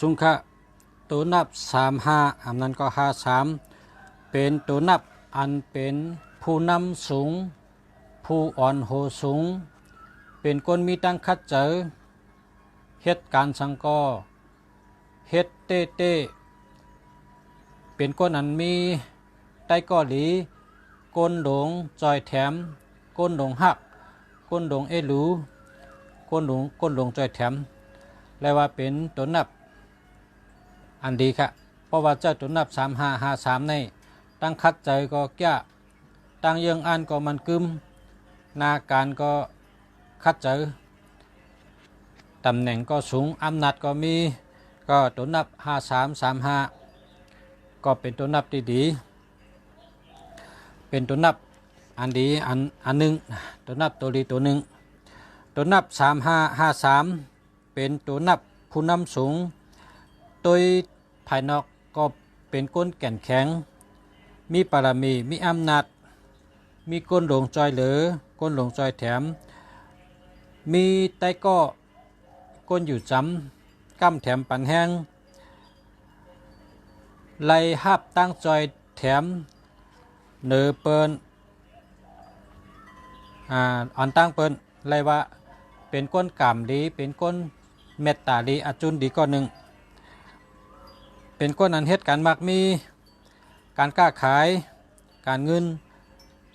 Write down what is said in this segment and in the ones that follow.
สุงคะตัวนับสามห้าอันนั้นก็ห้าสามเป็นตัวนับอันเป็นผู้นำสูง ผู้อ่อนโหสูง เป็นคนมีตั้งคัดเจอเฮ็ดการสังกอเฮ็ดเต้เต้เป็นคนอันมีไต้ก่อหลีก้นดงจอยแถมก้นดงหักก้นดงเอลูก้นดงก้นดงจอยแถม และว่าเป็นตัวนับอันดีค่ะเพราะว่าเจ้าตัวนับสามห้าห้าสามในตั้งคัดใจก็แก่ตั้งยืองอันก็มันกึมหนาการก็คัดเจตำแหน่งก็สูงอำนาจก็มีก็ตัวนับห้าสามสามห้าก็เป็นตัวนับที่ดี เป็นตัวนับอันดีอันอันหนึ่งตัวนับตัวดีตัวหนึ่งตัวนับสามห้าห้าสาม เป็นตัวนับผู้นำสูง โดยภายนอกก็เป็นก้นแก่นแข็ง มีปารมี มีอำนาจ มีก้นหลงจอยเหลือก้นหลงจอยแถม มีไต้ก็ก้นอยู่จำกั้มแถมปันแห้งไล่หับตั้งจอยแถมเนือเปินอ่าอ่อนตั้งเปินไล่ว่าเป็นก้นกามดีเป็นก้น เมตตาดีอาจุนดีก็หนึ่งเป็นก้อนอันเฮ็ดการมักมีการกล้าขาย การเงิน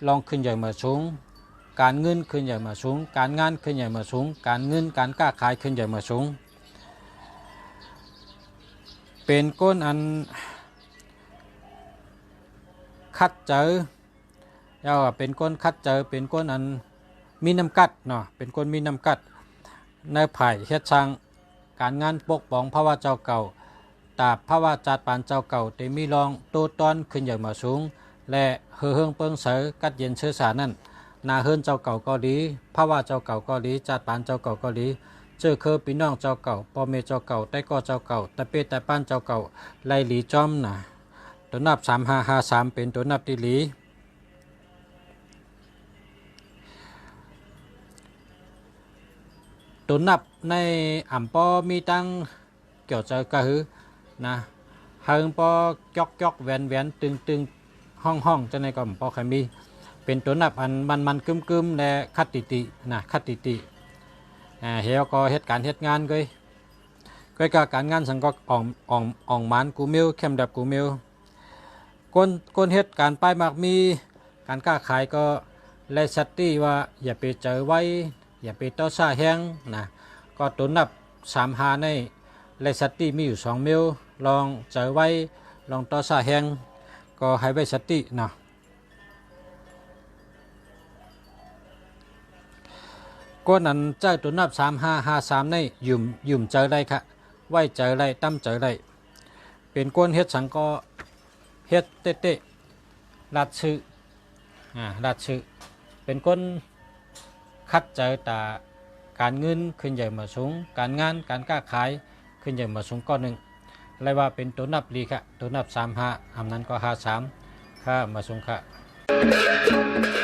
ลองขึ้นใหญ่มาสูงการเงินขึ้นใหญ่มาสูงการงานขึ้นใหญ่มาสูงการเงินการกล้าขายขึ้นใหญ่มาสูงเป็นก้นอันคัดเจอเรียกว่าเป็นก้นคัดเจอเป็นก้นอันมีน้ำกัดเนาะเป็นก้นมีน้ำกัดในไผ่เฮ็ดช่าง การงานปกป้องพระว่าเจ้าเก่าตาพระว่าจัดปานเจ้าเก่าเตมีรองโตตอนขึ้นอย่างมาสูง และเฮือเฮืองเปิงเสอกัดเย็นเชื้อสารนั่นนาเฮือนเจ้าเก่าก็ดีพระว่าเจ้าเก่าก็ดีจัดปานเจ้าเก่าก็ดีเจอเคอพี่น้องเจ้าเก่าพ่อแม่เจ้าเก่าแต่ก็เจ้าเก่าแต่เปแต่ป้านเจ้าเก่าไล่หลีจอมนะตัวนับสามห้าห้าสามเป็นตัวนับที่หลี ตัวนับในอ่ำปอมีตั้งเกี่ยวใจกระหือนะเฮิงปอยอกยอกแวนแวนตึงตึงห้องห้องจะในก็อ่ำปอใครมีเป็นตัวนับอันมันมันกึมกึมและคัดติตินะคัดติติอ่าเฮียก็เหตุการณ์เหตุงานก็ก็กการงานสังก็อ่องอ่องอ่องมันกูมิวเข้มดับกูมิวคนคนเหตุการณ์ป้ายมากมีการค้าขายก็ไล่สติว่าอย่าไปเจอไว้ อย่าไปต่อซาแห้งนะก็ตัวนับสามหาในเลสติมีอยู่สองเมลลองเจอไว้ลองต่อซาแห้งก็ให้ไว้สตินะก็นั้นเจ้าตัวนับสามห้าห้าสามในยุ่มยุ่มเจอได้ค่ะไว้เจอได้ตั้มเจอได้เป็นก้นเฮ็ดสังก็เฮ็ดเตะเตะรัดชื่ออ่ารัดชื่อเป็นก้น คัดเจอแต่การเงินขึ้นใหญ่มาสูง การงานการค้าขายขึ้นใหญ่มาสูงก้อนหนึ่งเลยว่าเป็นตัวนับลีค่ะตัวนับสามห้าอำนั้นก็ห้าสามค่ามาสูงค่ะ